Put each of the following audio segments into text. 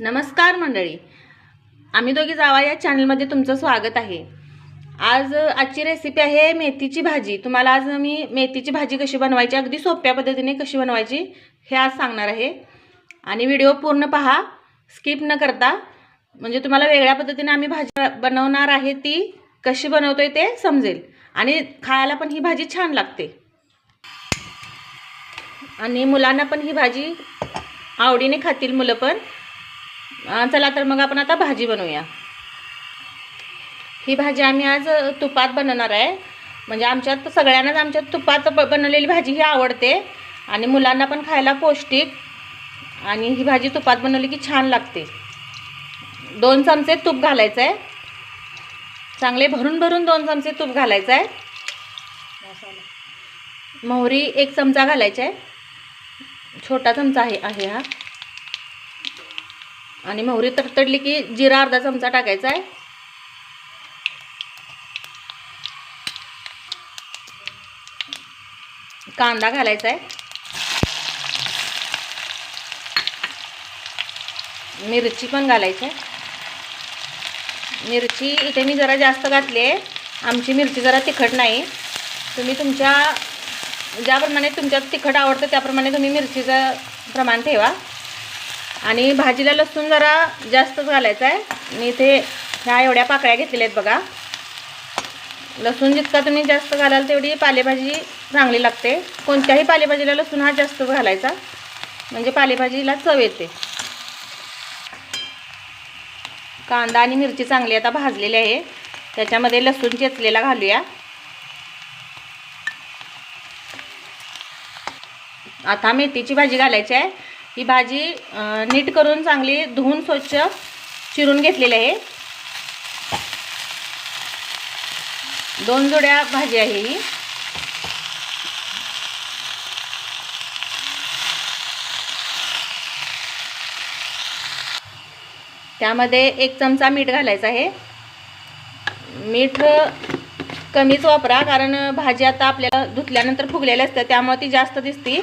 नमस्कार मंडळी. आम्ही दोघी जावा या चॅनलमध्ये तुमचं स्वागत आहे. आज आजची रेसिपी आहे मेथीची भाजी. तुम्हाला आज मी मेथीची भाजी कशी बनवायची अगदी सोप्या पद्धतीने कशी बनवायची हे आज सांगणार आहे. आणि व्हिडिओ पूर्ण पहा स्किप न करता. म्हणजे तुम्हाला वेगळ्या पद्धतीने आम्ही भाजी बनवणार आहे ती कशी बनवतोय ते समजेल. आणि खायला पण ही भाजी छान लागते. आणि मुलांना पण ही भाजी आवडीने खातील मुलं पण. चला तर मग आपण आता भाजी बनवूया. ही भाजी आम्ही आज तुपात बनवणार आहे. म्हणजे आमच्यात सगळ्यांनाच आमच्यात तुपात ब- बनवलेली भाजी ही आवडते. आणि मुलांना पण खायला पौष्टिक. आणि ही भाजी तुपात बनवली की छान लागते. दोन चमचे तूप घालायचं आहे चांगले भरून भरून दोन चमचे तूप घालायचं आहे मोहरी एक चमचा घालायचा आहे छोटा चमचा आहे आहे हा. आणि मोहरी तडतडली की जिरा अर्धा चमचा टाकायचा आहे. कांदा घालायचा आहे. मिरची पण घालायची आहे. मिरची इथे मी जरा जास्त घातली आहे. आमची मिरची जरा तिखट नाही. तुम्ही तुमच्या ज्याप्रमाणे तुमच्यात तिखट आवडतं त्याप्रमाणे तुम्ही मिरचीचं प्रमाण ठेवा. आणि भाजीला लसूण जरा जास्तच घालायचा आहे. मी इथे ह्या एवढ्या पाकळ्या घेतलेल्या आहेत बघा. लसूण जितका तुम्ही जास्त घालाल तेवढी पालेभाजी चांगली लागते. कोणत्याही पालेभाजीला लसूण हा जास्तच घालायचा. म्हणजे पालेभाजीला चव येते. कांदा आणि मिरची चांगली आता भाजलेली आहे. त्याच्यामध्ये लसूण चेचलेला घालूया. आता मेथीची भाजी घालायची आहे. ही भाजी नीट करून चांगली धुवून स्वच्छ चिरून घेतलेली आहे. दोन जोड्या भाजी आहे ही. त्यामध्ये एक चमचा मीठ घालायचं आहे. मीठ कमीच वापरा कारण भाजी आता आपल्याला धुतल्यानंतर फुगलेल्या असते त्यामुळे ती जास्त दिसती.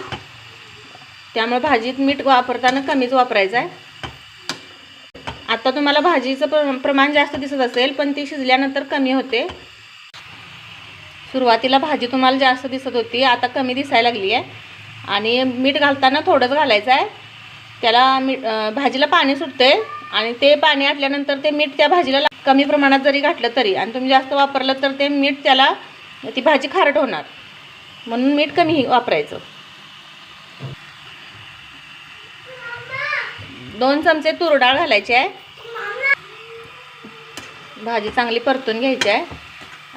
त्यामुळे भाजीत मीठ वापरताना कमीच वापरायचं आहे. आता तुम्हाला भाजीचं प्र प्रमाण जास्त दिसत असेल पण ती शिजल्यानंतर कमी होते. सुरुवातीला भाजी तुम्हाला जास्त दिसत होती आता कमी दिसायला लागली आहे. आणि मीठ घालताना थोडंच घालायचं आहे. त्याला मीठ भाजीला पाणी सुटते आणि ते पाणी आटल्यानंतर ते मीठ त्या भाजीला कमी प्रमाणात जरी घातलं तरी आणि तुम्ही जास्त वापरलं तर ते मीठ त्याला ती भाजी खारट होणार. म्हणून मीठ कमी वापरायचं. दोन चमचे तूर डाळ घालायची आहे. भाजी चांगली परतून घ्यायची आहे.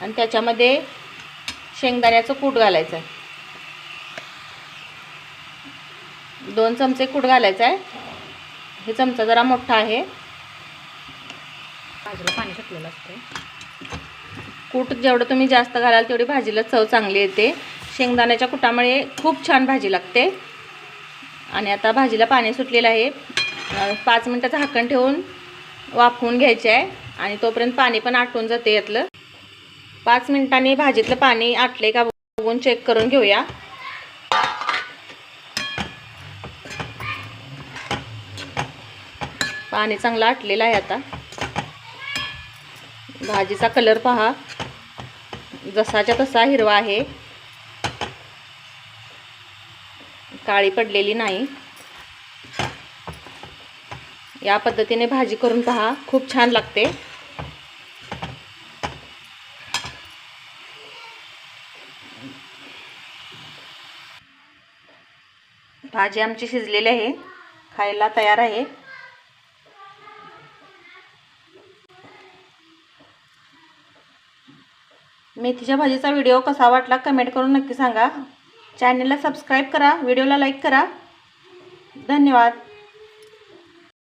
आणि त्याच्यामध्ये शेंगदाण्याचं कूट घालायचं आहे. दोन चमचे कूट घालायचं आहे. हे चमचा जरा मोठा आहे. भाजीला पाणी सुटलेलं असतं कूट जेवढं तुम्ही जास्त घालाल तेवढी भाजीला चव चांगली येते. शेंगदाण्याच्या कुटामुळे खूप छान भाजी लागते. आणि आता भाजीला पाणी सुटलेलं आहे. पाच मिनटाचं झाकण ठेवून वाफवून घ्यायचे आहे आणि तोपर्यंत पाणी पण आटून जाते यातलं. पाच मिनिटांनी भाजीतलं पाणी आटले का बघून चेक करून घेऊया. पाणी चांगलं आटलेलं आहे आता. भाजीचा कलर पहा. जसाच्या तसा हिरवा आहे. काळी पडलेली नाही. या पद्धतीने भाजी करून पहा. खूप छान लागते. भाजी आमची शिजलेली आहे. खायला तयार आहे. मेथीच्या भाजीचा व्हिडिओ कसा वाटला कमेंट करून नक्की सांगा. चॅनलला सबस्क्राईब करा व्हिडिओला लाईक करा. धन्यवाद.